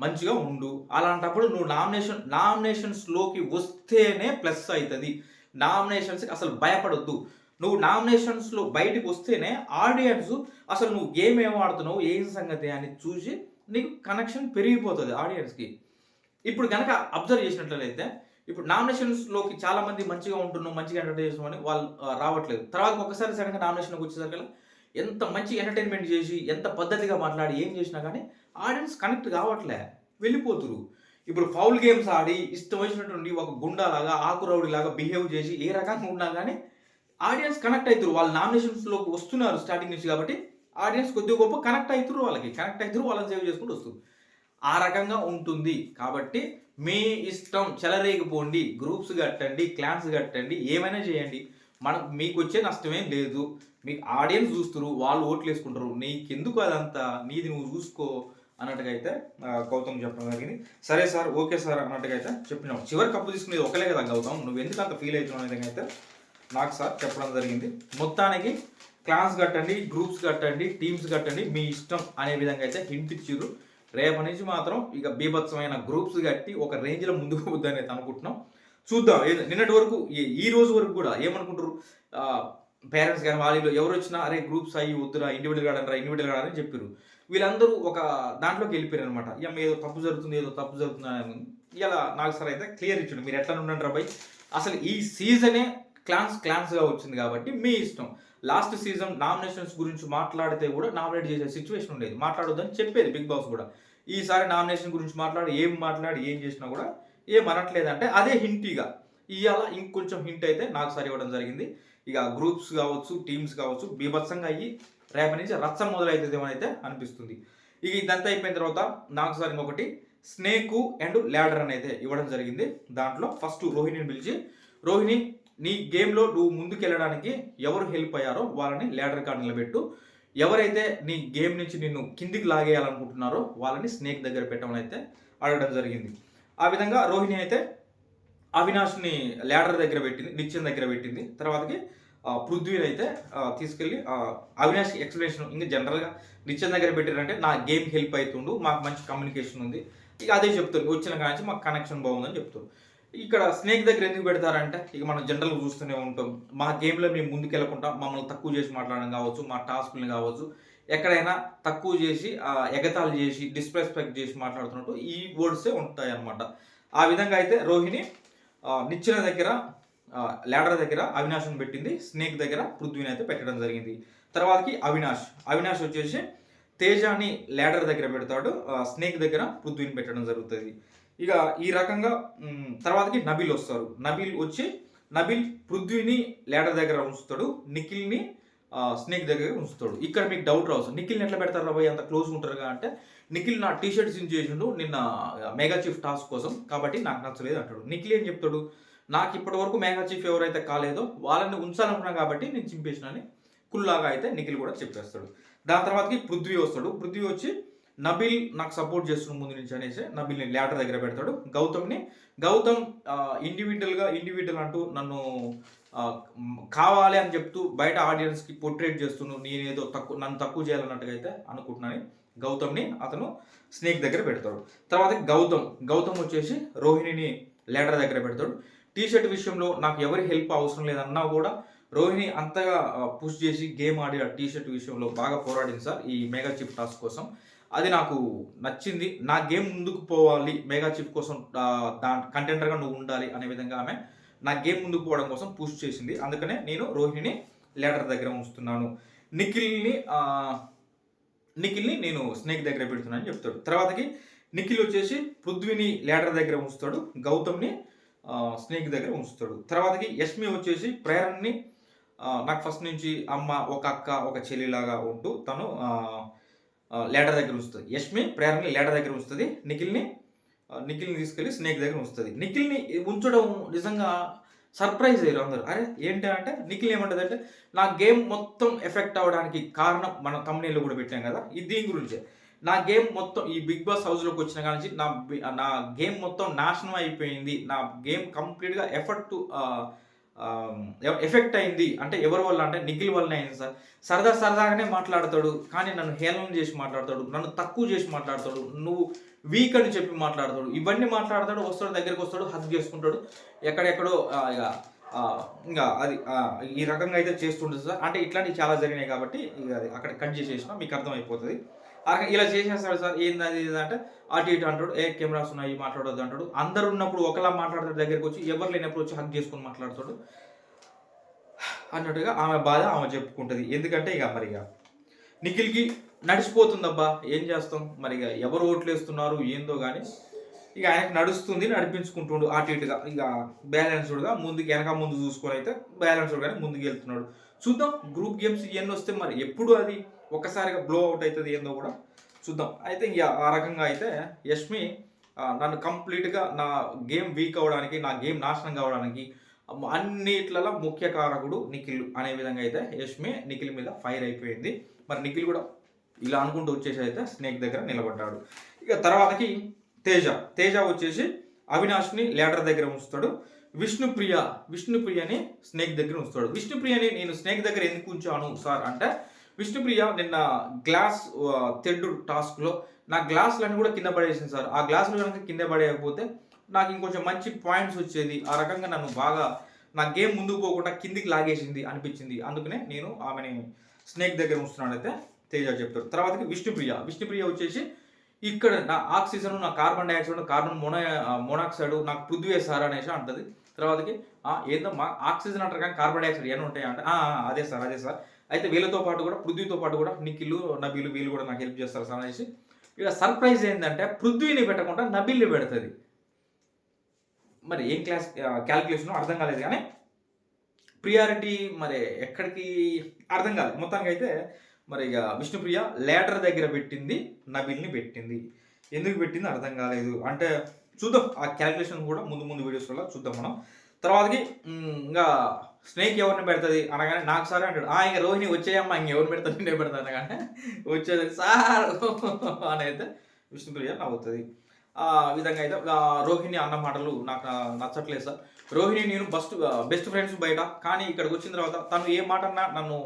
మంచిగా ఉండు. అలాంటప్పుడు నువ్వు నామినేషన్ నామినేషన్స్లోకి వస్తేనే ప్లస్ అవుతుంది. నామినేషన్స్కి అసలు భయపడొద్దు. నువ్వు నామినేషన్స్లో బయటికి వస్తేనే ఆడియన్స్ అసలు నువ్వు గేమ్ ఏం ఆడుతున్నావు ఏం సంగతి అని చూసి నీకు కనెక్షన్ పెరిగిపోతుంది ఆడియన్స్కి. ఇప్పుడు కనుక అబ్జర్వ్ చేసినట్లయితే ఇప్పుడు నామినేషన్స్లోకి చాలా మంది మంచిగా ఉంటున్నాం మంచిగా ఎంటర్టైన్ చేస్తున్నాం అని వాళ్ళు రావట్లేదు. తర్వాత ఒకసారి సడన్గా నామినేషన్కి వచ్చేసరికి ఎంత మంచి ఎంటర్టైన్మెంట్ చేసి ఎంత పద్ధతిగా మాట్లాడి ఏం చేసినా కానీ ఆడియన్స్ కనెక్ట్ కావట్లే. వెళ్ళిపోతురు ఇప్పుడు ఫౌల్ గేమ్స్ ఆడి ఇష్టం వచ్చినటువంటి ఒక గుండాలాగా ఆకురౌడి లాగా బిహేవ్ చేసి ఏ రకంగా ఉన్నా కానీ ఆడియన్స్ కనెక్ట్ అవుతారు వాళ్ళు నామినేషన్స్లోకి వస్తున్నారు స్టార్టింగ్ నుంచి కాబట్టి ఆడియన్స్ కొద్దిగా గొప్ప కనెక్ట్ అవుతారు వాళ్ళకి. కనెక్ట్ అవుతారు వాళ్ళని సేవ్ చేసుకుంటూ వస్తారు. ఆ రకంగా ఉంటుంది. కాబట్టి మీ ఇష్టం చెలరేగిపోండి. గ్రూప్స్ కట్టండి క్లాన్స్ కట్టండి ఏమైనా చేయండి. మనకు మీకు వచ్చే నష్టమేం లేదు. మీకు ఆడియన్స్ చూస్తారు వాళ్ళు ఓట్లు వేసుకుంటారు. నీకెందుకు అదంతా? నీది నువ్వు చూసుకో. అన్నట్టుగా అయితే గౌతమ్ చెప్పడం జరిగింది. సరే సార్ ఓకే సార్ అన్నట్టుగా అయితే చెప్పినాం. చివరి కప్పు తీసుకునేది ఒకలే కదా గౌతమ్. నువ్వు ఎందుకు అంత ఫీల్ అవుతున్నావు విధంగా అయితే నాకు సార్ చెప్పడం జరిగింది. మొత్తానికి క్లాస్ కట్టండి గ్రూప్స్ కట్టండి టీమ్స్ కట్టండి మీ ఇష్టం అనే విధంగా అయితే హింట్ ఇచ్చిర్రు. రేపటి నుంచి మాత్రం ఇక బీభత్సమైన గ్రూప్స్ కట్టి ఒక రేంజ్లో ముందుకు పోద్దని అయితే అనుకుంటున్నాం. చూద్దాం నిన్నటి వరకు ఈ- ఈ రోజు వరకు కూడా ఏమనుకుంటారు పేరెంట్స్ కానీ వాళ్ళు ఎవరు వచ్చినా అరే గ్రూప్స్ అయ్యి వద్దురా ఇండివిజువల్ ఆడనరా ఇండివిజువల్ అని చెప్పారు వీళ్ళందరూ ఒక దాంట్లోకి వెళ్ళిపోయారు అనమాట ఇక ఏదో తప్పు జరుగుతుంది ఏదో తప్పు జరుగుతుంది ఇలా నాకు సార్ అయితే క్లియర్ ఇచ్చాడు. మీరు ఎట్లా ఉండండి రాబాయ్ అసలు ఈ సీజనే క్లాన్స్ క్లాన్స్గా వచ్చింది కాబట్టి మీ ఇష్టం. లాస్ట్ సీజన్ నామినేషన్స్ గురించి మాట్లాడితే కూడా నామినేట్ చేసే సిచ్యువేషన్ ఉండేది. మాట్లాడొద్దని చెప్పేది బిగ్ బాస్ కూడా. ఈసారి నామినేషన్ గురించి మాట్లాడి ఏం మాట్లాడి ఏం చేసినా కూడా ఏం అనట్లేదంటే అదే హింటీగా ఇవాళ ఇంకొంచెం హింట్ అయితే నాకు సరి ఇవ్వడం జరిగింది. ఇక గ్రూప్స్ కావచ్చు టీమ్స్ కావచ్చు బీభత్సంగా అయ్యి రేపటి నుంచి రచ్చ మొదలవుతుందేమో అయితే అనిపిస్తుంది. ఇక ఇదంతా అయిపోయిన తర్వాత నాకు సార్ ఇంకొకటి స్నేకు అండ్ ల్యాడర్ అని అయితే ఇవ్వడం జరిగింది. దాంట్లో ఫస్ట్ రోహిణిని పిలిచి రోహిణి నీ గేమ్లో నువ్వు ముందుకెళ్ళడానికి ఎవరు హెల్ప్ అయ్యారో వాళ్ళని ల్యాడర్ కార్డు నిలబెట్టు. ఎవరైతే నీ గేమ్ నుంచి నిన్ను కిందికి లాగేయాలనుకుంటున్నారో వాళ్ళని స్నేక్ దగ్గర పెట్టమని అయితే అడగడం జరిగింది. ఆ విధంగా రోహిణి అయితే అవినాష్ని ల్యాడర్ దగ్గర పెట్టింది నిత్యం దగ్గర పెట్టింది. తర్వాతకి పృథ్వీని అయితే తీసుకెళ్ళి అవినాష్ ఎక్స్ప్లెనేషన్ ఇంకా జనరల్గా నిత్యం దగ్గర పెట్టారంటే నా గేమ్ హెల్ప్ అవుతుండు మాకు మంచి కమ్యూనికేషన్ ఉంది. ఇక అదే చెప్తారు వచ్చిన కాంచి మాకు కనెక్షన్ బాగుందని చెప్తారు ఇక్కడ స్నేక్ దగ్గర ఎందుకు పెడతారంటే ఇక మనం జనరల్గా చూస్తూనే ఉంటాం. మా గేమ్లో మేము ముందుకెళ్ళకుండా మమ్మల్ని తక్కువ చేసి మాట్లాడడం కావచ్చు మా టాస్క్ని కావచ్చు ఎక్కడైనా తక్కువ చేసి ఎగతాలు ఎగతాళి చేసి డిస్రెస్పెక్ట్ చేసి మాట్లాడుతున్నట్టు ఈ వర్డ్సే ఉంటాయి అన్నమాట ఆ విధంగా అయితే రోహిణి నిచ్చెన దగ్గర ల్యాడర్ దగ్గర అవినాష్ని పెట్టింది స్నేక్ దగ్గర పృథ్వీని అయితే పెట్టడం జరిగింది. తర్వాతకి అవినాష్. అవినాష్ వచ్చేసి తేజాని ల్యాడర్ దగ్గర పెడతాడు స్నేక్ దగ్గర పృథ్వీని పెట్టడం జరుగుతుంది. ఇక ఈ రకంగా తర్వాతకి నబిల్ వస్తారు. నబిల్ వచ్చి నబిల్ పృథ్వీని ల్యాడర్ దగ్గర ఉంచుతాడు నిఖిల్ని స్నేక్ దగ్గర ఉంచుతాడు. ఇక్కడ మీకు డౌట్ రావచ్చు. నిఖిల్ని ఎట్లా పెడతారు రాబోయే అంత క్లోజ్ ఉంటారుగా అంటే నిఖిల్ నా టీ షర్ట్ సింగ్ చేసిండు నిన్న మెగా చీఫ్ టాస్క్ కోసం. కాబట్టి నాకు నచ్చలేదు అంటాడు. నిఖిల్ ఏం చెప్తాడు? నాకు ఇప్పటి వరకు మెగా చీఫ్ ఎవరైతే కాలేదో వాళ్ళని ఉంచాలనుకున్నాను కాబట్టి నేను చింపేసిన అని కుల్లాగా అయితే నిఖిల్ కూడా చెప్పేస్తాడు. దాని తర్వాతకి పృథ్వీ వస్తాడు. పృథ్వీ వచ్చి నబిల్ నాకు సపోర్ట్ చేస్తున్న ముందు నుంచి అనేసి నబిల్ని ల్యాటర్ దగ్గర పెడతాడు. గౌతమ్ని గౌతమ్ ఇండివిజువల్గా ఇండివిజువల్ అంటూ నన్ను కావాలి అని చెప్తూ బయట ఆడియన్స్కి పోర్ట్రేట్ చేస్తున్నాను నేనేదో తక్కువ నన్ను తక్కువ చేయాలన్నట్టుగా అయితే అనుకుంటున్నాను. గౌతమ్ని అతను స్నేక్ దగ్గర పెడతాడు. తర్వాత గౌతమ్ గౌతమ్ వచ్చేసి రోహిణిని లేడర్ దగ్గర పెడతాడు. టీ షర్ట్ విషయంలో నాకు ఎవరి హెల్ప్ అవసరం లేదన్నా కూడా రోహిణి అంతగా పుష్ చేసి గేమ్ ఆడి ఆ టీ షర్ట్ విషయంలో బాగా పోరాడింది సార్ ఈ మెగా చిప్ టాస్క్ కోసం. అది నాకు నచ్చింది. నా గేమ్ ముందుకు పోవాలి మెగా చిప్ కోసం దాని కంటెంటర్గా నువ్వు ఉండాలి అనే విధంగా ఆమె నా గేమ్ ముందుకు పోవడం కోసం పుష్ చేసింది. అందుకనే నేను రోహిణిని లేటర్ దగ్గర ఉంచుతున్నాను. నిఖిల్ని నిఖిల్ని నేను స్నేక్ దగ్గర పెడుతున్నానని చెప్తాడు. తర్వాతకి నిఖిల్ వచ్చేసి పృథ్వీని లేడర్ దగ్గర ఉంచుతాడు గౌతమ్ని స్నేక్ దగ్గర ఉంచుతాడు. తర్వాతకి యష్మి వచ్చేసి ప్రేరణని నాకు ఫస్ట్ నుంచి అమ్మ ఒక అక్క ఒక చెల్లిలాగా ఉంటూ తను లేటర్ దగ్గర ఉంచుతుంది. యష్మి ప్రేరణని లేటర్ దగ్గర ఉంచుతుంది నిఖిల్ని నిఖిల్ని తీసుకెళ్ళి స్నేక్ దగ్గర ఉంచుతుంది. నిఖిల్ని ఉంచడం నిజంగా సర్ప్రైజ్ అయ్యారు అందరూ. అరే ఏంటి అంటే నిఖిల్ ఏమంటుంది అంటే నా గేమ్ మొత్తం ఎఫెక్ట్ అవ్వడానికి కారణం మన తమ్నేళ్ళు కూడా పెట్టాం కదా ఇది దీని గురించే. నా గేమ్ మొత్తం ఈ బిగ్ బాస్ హౌస్లోకి వచ్చిన కాడ నుంచి నా నా గేమ్ మొత్తం నాశనం అయిపోయింది. నా గేమ్ కంప్లీట్గా ఎఫర్ట్ ఎఫెక్ట్ అయింది. అంటే ఎవరి వల్ల అంటే నిఖిల్ వల్లనే అయింది సార్. సరదా సరదాగానే మాట్లాడతాడు కానీ నన్ను హేళన చేసి మాట్లాడతాడు నన్ను తక్కువ చేసి మాట్లాడతాడు. నువ్వు వీక్ అని చెప్పి మాట్లాడతాడు. ఇవన్నీ మాట్లాడతాడు వస్తాడు దగ్గరికి వస్తాడు హక్ చేసుకుంటాడు. ఎక్కడెక్కడో ఇక ఇంకా అది ఈ రకంగా అయితే చేస్తుంటుంది సార్. అంటే ఇట్లాంటివి చాలా జరిగినాయి కాబట్టి ఇక అది అక్కడ కట్ చేసేసిన మీకు అర్థమైపోతుంది. ఆ ఇలా చేసేస్తాడు సార్. ఏంది అంటే అటు ఇటు అంటాడు. ఏ కెమెరాస్ ఉన్నాయి మాట్లాడొద్దు అంటాడు. అందరు ఉన్నప్పుడు ఒకలా మాట్లాడతాడు దగ్గరికి వచ్చి ఎవరు లేనప్పుడు వచ్చి హక్ చేసుకొని మాట్లాడతాడు. అన్నట్టుగా ఆమె బాధ ఆమె చెప్పుకుంటుంది. ఎందుకంటే ఇక మరి ఇక నిఖిల్కి నడిచిపోతుందబ్బా. ఏం చేస్తాం? మరి ఇక ఎవరు ఓట్లు వేస్తున్నారు? ఏందో కానీ ఇక ఆయనకు నడుస్తుంది నడిపించుకుంటుండు అటు ఇటుగా ఇక బ్యాలెన్స్డ్గా ముందుకు వెనక ముందు చూసుకొని అయితే బ్యాలెన్స్డ్గానే ముందుకు వెళ్తున్నాడు. చూద్దాం గ్రూప్ గేమ్స్ ఇవన్నీ వస్తే మరి ఎప్పుడు అది ఒక్కసారిగా బ్లో అవుట్ అవుతుంది ఏందో కూడా చూద్దాం. అయితే ఇక ఆ రకంగా అయితే యష్మి నన్ను కంప్లీట్గా నా గేమ్ వీక్ అవ్వడానికి నా గేమ్ నాశనం కావడానికి అన్నిట్లలో ముఖ్య కారకుడు నిఖిల్ అనే విధంగా అయితే యష్మి నిఖిల్ మీద ఫైర్ అయిపోయింది. మరి నిఖిల్ కూడా ఇలా అనుకుంటూ వచ్చేసి అయితే స్నేక్ దగ్గర నిలబడ్డాడు. ఇక తర్వాతకి తేజ. తేజ వచ్చేసి అవినాష్ని ల్యాడర్ దగ్గర ఉంచుతాడు. విష్ణుప్రియ విష్ణుప్రియని స్నేక్ దగ్గర ఉంచుతాడు. విష్ణుప్రియని నేను స్నేక్ దగ్గర ఎందుకు ఉంచాను సార్ అంటే విష్ణుప్రియ నిన్న గ్లాస్ తెడ్డు టాస్క్లో నా గ్లాసులన్నీ కూడా కింద పడేసింది సార్. ఆ గ్లాసులు కనుక కింద పడేయకపోతే నాకు ఇంకొంచెం మంచి పాయింట్స్ వచ్చేది. ఆ రకంగా నన్ను బాగా నా గేమ్ ముందుకు పోకుండా కిందికి లాగేసింది అనిపించింది. అందుకనే నేను ఆమెని స్నేక్ దగ్గర ఉంచుతున్నాడైతే తేజ చెప్తారు. తర్వాతకి విష్ణుప్రియ. విష్ణుప్రియ వచ్చేసి ఇక్కడ నా ఆక్సిజన్ నా carbon dioxide carbon mono monoxide నాకు పృథ్వీ సార్ అనేసి అంటది. తర్వాతకి ఏందో ఏందమ్మా ఆక్సిజన్ అంటారు కానీ కార్బన్ డైఆక్సైడ్ ఏమైనా ఉంటాయి అంటే అదే సార్ అదే సార్. అయితే వీళ్ళతో పాటు కూడా పృథ్వీతో పాటు కూడా నిఖిల్ నబీలు వీళ్ళు కూడా నాకు హెల్ప్ చేస్తారు సార్ అనేసి. ఇక సర్ప్రైజ్ ఏంటంటే పృథ్వీని పెట్టకుండా నబిల్ని పెడుతుంది. మరి ఏం క్లాస్ క్యాలిక్యులేషన్ అర్థం కాలేదు కానీ ప్రియారిటీ మరి ఎక్కడికి అర్థం కాలేదు. మొత్తానికి అయితే మరి ఇక విష్ణుప్రియ లేటర్ దగ్గర పెట్టింది నబిల్ని పెట్టింది. ఎందుకు పెట్టింది అర్థం కాలేదు. అంటే చూద్దాం ఆ క్యాలిక్యులేషన్ కూడా ముందు ముందు వీడియోస్లో చూద్దాం మనం. తర్వాతకి ఇంకా స్నేక్ ఎవరిని పెడుతుంది అనగానే నాకు సార్ అంటాడు. ఆ ఇంకా రోహిణి వచ్చేయమ్మా ఇంకెవరిని పెడతాను నేను పెడతాను అనగానే వచ్చేది సార్ అని అయితే విష్ణుప్రియ నవ్వుతుంది. ఆ విధంగా అయితే రోహిణి అన్న మాటలు నాకు నచ్చట్లేదు సార్. రోహిణి నేను బస్ట్ బెస్ట్ ఫ్రెండ్స్ బయట. కానీ ఇక్కడికి వచ్చిన తర్వాత తను ఏ మాట అన్నా నన్ను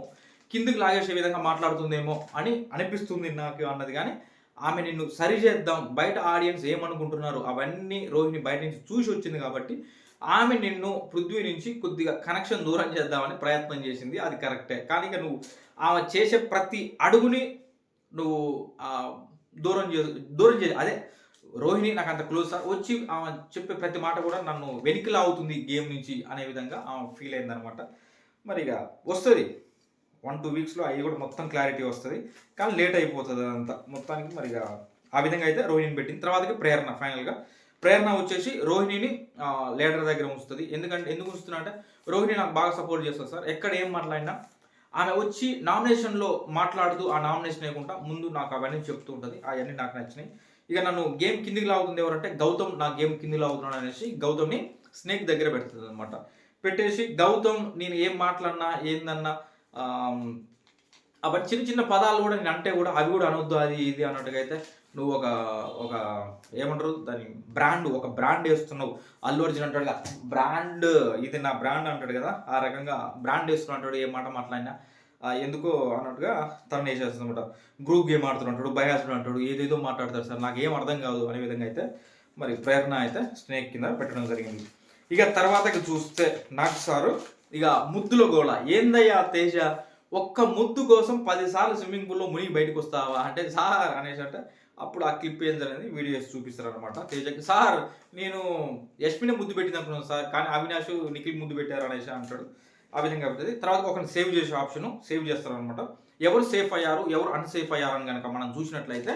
కిందికి లాగేసే విధంగా మాట్లాడుతుందేమో అని అనిపిస్తుంది నాకు అన్నది. కానీ ఆమె నిన్ను సరి చేద్దాం బయట ఆడియన్స్ ఏమనుకుంటున్నారు అవన్నీ రోహిణి బయట నుంచి చూసి వచ్చింది కాబట్టి ఆమె నిన్ను పృథ్వీ నుంచి కొద్దిగా కనెక్షన్ దూరం చేద్దామని ప్రయత్నం చేసింది. అది కరెక్టే. కానీ ఇక నువ్వు ఆమె చేసే ప్రతి అడుగుని నువ్వు దూరం చే దూరం చే అదే రోహిణి నాకు అంత క్లోజ్ సార్ వచ్చి ఆమె చెప్పే ప్రతి మాట కూడా నన్ను వెనుకలా అవుతుంది గేమ్ నుంచి అనే విధంగా ఆమె ఫీల్ అయిందనమాట మరి ఇక వస్తుంది. వన్ టూ వీక్స్లో అవి కూడా మొత్తం క్లారిటీ వస్తుంది. కానీ లేట్ అయిపోతుంది అదంతా. మొత్తానికి మరి ఇక ఆ విధంగా అయితే రోహిణిని పెట్టింది. తర్వాతకి ప్రేరణ ఫైనల్గా ప్రేరణ వచ్చేసి రోహిణిని లీడర్ దగ్గర ఉంచుతుంది. ఎందుకంటే ఎందుకు ఉంచుతున్నా అంటే రోహిణి నాకు బాగా సపోర్ట్ చేస్తుంది సార్. ఎక్కడ ఏం మాట్లాడినా ఆమె వచ్చి నామినేషన్లో మాట్లాడుతూ ఆ నామినేషన్ లేకుండా ముందు నాకు అవన్నీ చెప్తూ ఉంటుంది. అవన్నీ నాకు నచ్చినాయి. ఇక నన్ను గేమ్ కిందికి లాగుతుంది ఎవరంటే గౌతమ్. నా గేమ్ కిందికి లాగుతున్నాడు అనేసి గౌతమ్ని స్నేక్ దగ్గర పెడుతుంది అనమాట పెట్టేసి గౌతమ్ నేను ఏం మాట్లాడినా ఏందన్నా అప్పుడు చిన్న చిన్న పదాలు కూడా నేను అంటే కూడా అవి కూడా అనొద్దు అది ఇది అన్నట్టుగా అయితే నువ్వు ఒక ఒక ఏమంటారు? దాని బ్రాండ్ ఒక బ్రాండ్ వేస్తున్నావు. అల్లు అర్జున్ అంటాడు బ్రాండ్ ఇది నా బ్రాండ్ అంటాడు కదా ఆ రకంగా బ్రాండ్ వేస్తున్నట్టు ఏ మాట మాట్లాడినా ఎందుకో అన్నట్టుగా తను వేసేస్తుంది అనమాట గ్రూప్ గేమ్ ఆడుతున్నాడు బయాసుడు అంటాడు ఏదేదో మాట్లాడతాడు సార్ నాకు ఏం అర్థం కాదు అనే విధంగా అయితే మరి ప్రేరణ అయితే స్నేక్ కింద పెట్టడం జరిగింది. ఇక తర్వాత చూస్తే నాకు సారు ఇక ముద్దుల గోళ. ఏందయ్యా తేజ? ఒక్క ముద్దు కోసం పదిసార్లు స్విమ్మింగ్ పూల్లో మునిగి బయటకు వస్తావా? అంటే సార్ అనేసి అంటే అప్పుడు ఆ క్లిప్ ఏం జరిగింది? వీడియోస్ చూపిస్తారు అనమాట తేజకి సార్ నేను యశ్మిని ముద్దు పెట్టింది అనుకున్నాను సార్ కానీ అవినాష్ నిఖిల్ ముద్దు పెట్టారు అనేసి అంటాడు. ఆ విధంగా అవుతుంది తర్వాత ఒకరిని సేవ్ చేసే ఆప్షన్ సేవ్ చేస్తారు అనమాట ఎవరు సేఫ్ అయ్యారు ఎవరు అన్సేఫ్ అయ్యారు అని కనుక మనం చూసినట్లయితే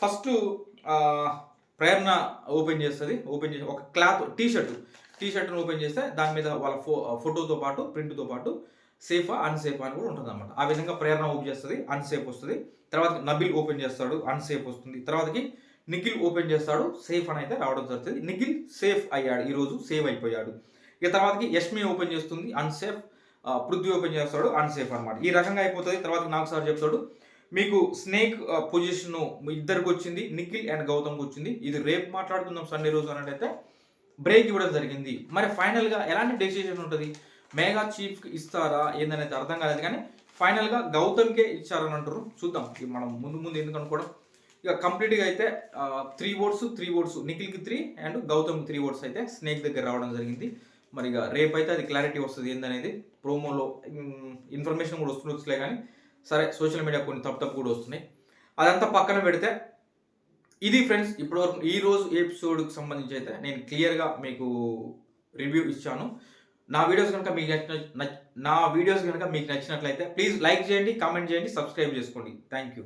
ఫస్ట్ ప్రేరణ ఓపెన్ చేస్తుంది. ఓపెన్ చేసి ఒక క్లాత్ టీ షర్ట్ టీ షర్ట్ను ఓపెన్ చేస్తే దాని మీద వాళ్ళ ఫో ఫోటోతో పాటు ప్రింట్తో పాటు సేఫా అన్సేఫ్ అని కూడా ఉంటుంది అనమాట ఆ విధంగా ప్రేరణ ఓపెన్ చేస్తుంది అన్సేఫ్ వస్తుంది. తర్వాత నబిల్ ఓపెన్ చేస్తాడు అన్సేఫ్ వస్తుంది. తర్వాతకి నిఖిల్ ఓపెన్ చేస్తాడు సేఫ్ అని అయితే రావడం జరుగుతుంది. నిఖిల్ సేఫ్ అయ్యాడు ఈరోజు సేవ్ అయిపోయాడు. ఇక తర్వాతకి యష్మి ఓపెన్ చేస్తుంది అన్సేఫ్ పృథ్వీ ఓపెన్ చేస్తాడు అన్సేఫ్ అనమాట ఈ రకంగా అయిపోతుంది. తర్వాత నాకు సార్ చెప్తాడు మీకు స్నేక్ పొజిషన్ ఇద్దరికి వచ్చింది నిఖిల్ అండ్ గౌతమ్కి వచ్చింది ఇది రేపు మాట్లాడుకుందాం సండే రోజు అన్నట్టయితే బ్రేక్ ఇవ్వడం జరిగింది. మరి ఫైనల్గా ఎలాంటి డెసిషన్ ఉంటుంది? మేఘా చీఫ్కి ఇస్తారా? ఏందనేది అర్థం కాలేదు కానీ ఫైనల్గా గౌతమ్కే ఇచ్చారని అంటారు చూద్దాం. మనం ముందు ముందు ఎందుకు అనుకోవడం? ఇక కంప్లీట్గా అయితే త్రీ ఓట్స్ త్రీ ఓట్స్ నిఖిల్కి త్రీ అండ్ గౌతమ్కి త్రీ ఓట్స్ అయితే స్నేక్ దగ్గర రావడం జరిగింది. మరి ఇక రేపైతే అది క్లారిటీ వస్తుంది ఏందనేది ప్రోమోలో ఇన్ఫర్మేషన్ కూడా వస్తుండొచ్చులే కానీ సరే సోషల్ మీడియా కొన్ని తప్పు తప్పు కూడా వస్తున్నాయి. అదంతా పక్కన పెడితే ఇది ఫ్రెండ్స్ ఇప్పటివరకు ఈ రోజు ఎపిసోడ్కి సంబంధించి అయితే నేను క్లియర్గా మీకు రివ్యూ ఇచ్చాను. నా వీడియోస్ కనుక మీకు నచ్చిన నా వీడియోస్ కనుక మీకు నచ్చినట్లయితే ప్లీజ్ లైక్ చేయండి కామెంట్ చేయండి సబ్స్క్రైబ్ చేసుకోండి. Thank you